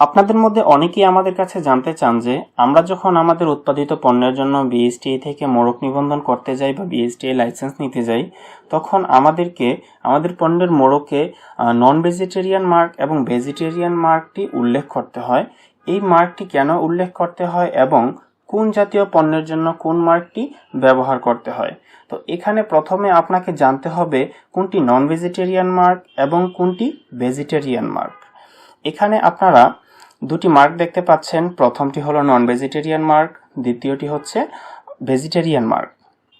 আপনাদের মধ্যে অনেকেই আমাদের কাছে জানতে চান যে, আমরা যখন আমাদের উৎপাদিত পণ্যের জন্য বিএসটিআই থেকে মোড়ক নিবন্ধন করতে যাই বা বিএসটিআই লাইসেন্স নিতে যাই, তখন আমাদেরকে, আমাদের পণ্যের মোড়কে নন ভেজিটেরিয়ান মার্ক এবং ভেজিটেরিয়ান মার্কটি উল্লেখ করতে হয়। এই মার্কটি কেন উল্লেখ করতে হয় এবং কোন জাতীয় পণ্যের জন্য কোন মার্কটি ব্যবহার করতে হয়? তো এখানে প্রথমে আপনাকে জানতে হবে কোনটি নন ভেজিটেরিয়ান মার্ক এবং কোনটি ভেজিটেরিয়ান মার্ক এখানে আপনারা দুটি মার্ক দেখতে পাচ্ছেন। প্রথমটি হলো নন ভেজিটেরিয়ান মার্ক দ্বিতীয়টি হচ্ছে ভেজিটেরিয়ান মার্ক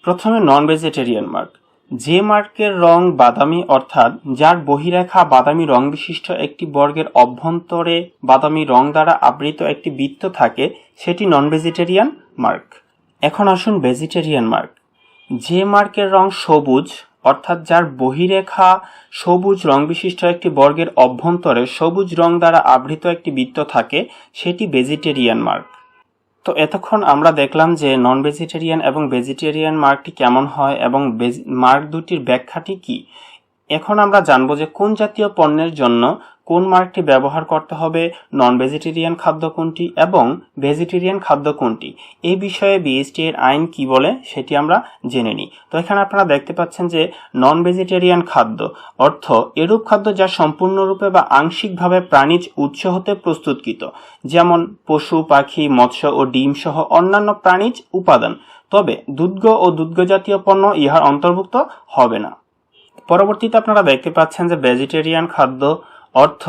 প্রথমে নন ভেজিটেরিয়ান মার্ক যে মার্কের রং বাদামি, অর্থাৎ যার বহিরেখা বাদামি রং বিশিষ্ট একটি বর্গের অভ্যন্তরে বাদামি রং দ্বারা আবৃত একটি বৃত্ত থাকে, সেটি নন ভেজিটেরিয়ান মার্ক এখন আসুন ভেজিটেরিয়ান মার্ক যে মার্কের রং সবুজ অর্থাৎ যার বহিরেখা সবুজ রং বিশিষ্ট একটি বর্গের অভ্যন্তরে সবুজ রং দ্বারা আবৃত একটি বৃত্ত থাকে, সেটি ভেজিটেরিয়ান মার্ক। তো এতক্ষণ আমরা দেখলাম যে নন ভেজিটেরিয়ান এবং ভেজিটেরিয়ান মার্কটি কেমন হয় এবং মার্ক দুটির ব্যাখ্যাটি কি। এখন আমরা জানব যে কোন জাতীয় পণ্যের জন্য কোন মার্কটি ব্যবহার করতে হবে নন ভেজিটেরিয়ান খাদ্য কোনটি এবং ভেজিটেরিয়ান খাদ্য কোনটি? এই বিষয়ে বিএসটি এর আইন কি বলে সেটি আমরা জেনে নিই। তো এখানে আপনারা দেখতে পাচ্ছেন যে নন ভেজিটেরিয়ান খাদ্য অর্থ এরূপ খাদ্য যা সম্পূর্ণরূপে বা আংশিকভাবে প্রাণীজ উৎস হতে প্রস্তুতকৃত, যেমন পশু, পাখি, মৎস্য ও ডিম সহ অন্যান্য প্রাণীজ উপাদান। তবে দুগ্ধ ও দুগ্ধজাতীয় পণ্য ইহার অন্তর্ভুক্ত হবে না। পরবর্তীতে আপনারা দেখতে পাচ্ছেন যে ভেজিটেরিয়ান খাদ্য অর্থ,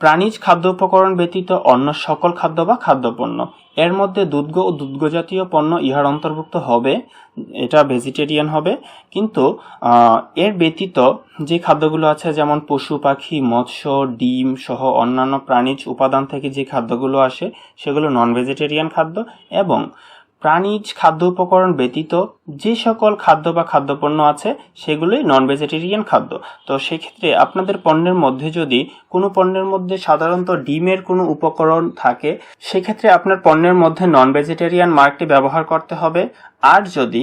প্রাণীজ খাদ্য উপকরণ ব্যতীত অন্য সকল খাদ্য বা খাদ্যপণ্য। এর মধ্যে দুধগ ও দুগ্ধজাতীয় পণ্য ইহার অন্তর্ভুক্ত হবে, এটা ভেজিটেরিয়ান হবে। কিন্তু এর ব্যতীত যে খাদ্যগুলো আছে, যেমন পশু, পাখি, মৎস্য, ডিম সহ অন্যান্য প্রাণীজ উপাদান থেকে যে খাদ্যগুলো আসে, সেগুলো নন ভেজিটেরিয়ান খাদ্য এবং প্রাণীজ খাদ্য উপকরণ ব্যতীত যে সকল খাদ্য বা খাদ্যপণ্য আছে, সেগুলোই নন ভেজিটেরিয়ান খাদ্য। তো সেক্ষেত্রে আপনাদের পণ্যের মধ্যে যদি কোনো পণ্যের মধ্যে সাধারণত ডিমের কোনো উপকরণ থাকে, সেক্ষেত্রে আপনার পণ্যের মধ্যে নন ভেজিটেরিয়ান মার্কটি ব্যবহার করতে হবে। আর যদি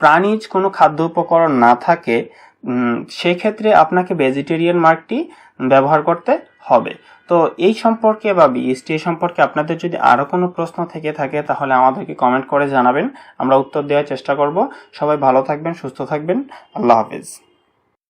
প্রাণীজ কোনো খাদ্য উপকরণ না থাকে সেক্ষেত্রে আপনাকে ভেজিটেরিয়ান মার্কটি ব্যবহার করতে হবে। তো এই সম্পর্কে বা বিএসটি সম্পর্কে আপনাদের যদি আরও কোনো প্রশ্ন থেকে থাকে, তাহলে আমাদেরকে কমেন্ট করে জানাবেন। আমরা উত্তর দেওয়ার চেষ্টা করব। সবাই ভালো থাকবেন, সুস্থ থাকবেন। আল্লাহ হাফিজ।